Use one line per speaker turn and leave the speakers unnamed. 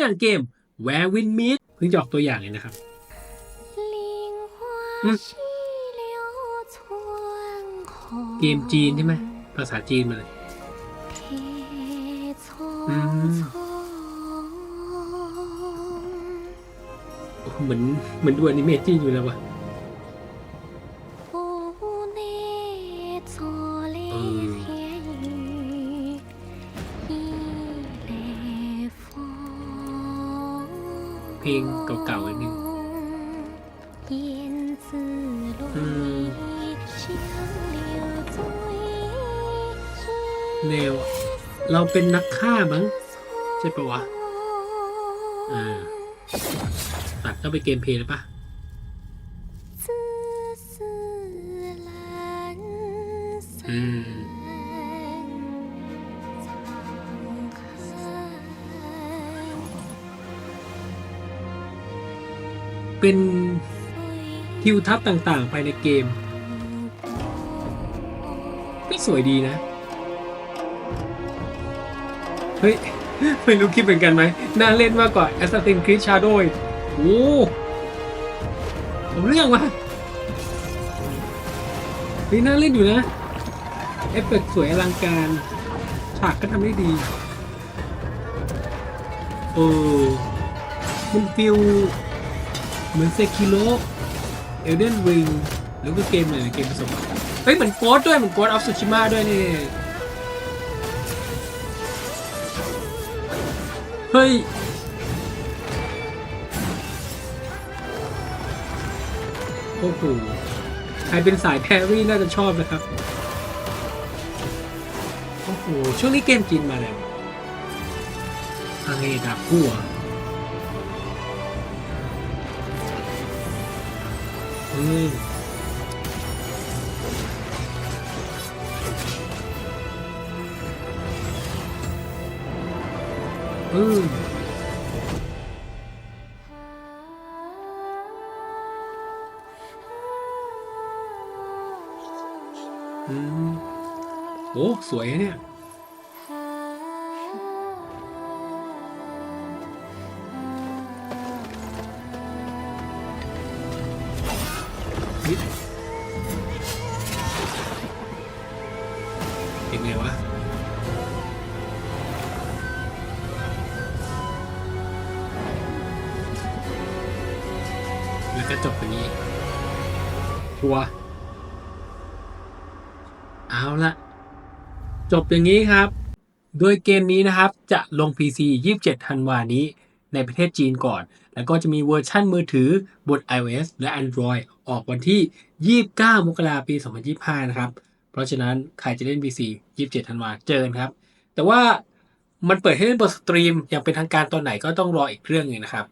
อย่างเกม Where Win Meet เพิ่งจะออกตัวอย่างเลยนะครับ
嗯
เกมจีนใช่ไหมภาษาจีนมาเลย
嗯，
โอ้โหเหมือนเหมือนดูอนิเมะจีนอยู่แล้ววะ เพลงเก่าๆนิดนึงเนวเราเป็นนักฆ่ามั้ง ใช่ปะวะ อ่า ตัดเข้าไปเกมเพลย์เลยปะอืม เป็นทิวทัศน์ต่างๆไปในเกม ก็สวยดีนะ เฮ้ย ไม่รู้คิดเหมือนกันไหม น่าเล่นมากกว่า Assassin's Creed Shadow โอ้เอาเรื่องว่ะเฮ้ยน่าเล่นอยู่นะ เอฟเฟกสวยอลังการ ฉากก็ทำได้ดีเออมันฟิล เหมือนเซคิโ o เอลเดนริงหรือว่าเกมอะไหนเกมผสมเฮ้ยเหมือนโกดด้วยเหมือนโกดออฟสุชิมะด้วยนี่เฮ้ยโอ้โหใครเป็นสายแพรรี่น่าจะชอบนะครับโอ้โหช่วงนี้เกมกินมาแล้วอะไรดับหัว อืมอืมอืมโอ้สวยนะเนี่ย ฮ้ยเป็นไงวะแล้วก็จบอย่างนี้ทัวร์เอาละจบอย่างนี้ครับ โดยเกมนี้นะครับจะลง PC 27 ธันวานี้ ในประเทศจีนก่อน แล้วก็จะมีเวอร์ชั่นมือถือบน iOS และ Android ออกวันที่ 29 มกราคมปี 2025 นะครับ เพราะฉะนั้นใครจะเล่น PC 27 ธันวาเจอกันครับ แต่ว่ามันเปิดให้เล่นบนสตรีมอย่างเป็นทางการตอนไหนก็ต้องรออีกเรื่องหนึงนะครับ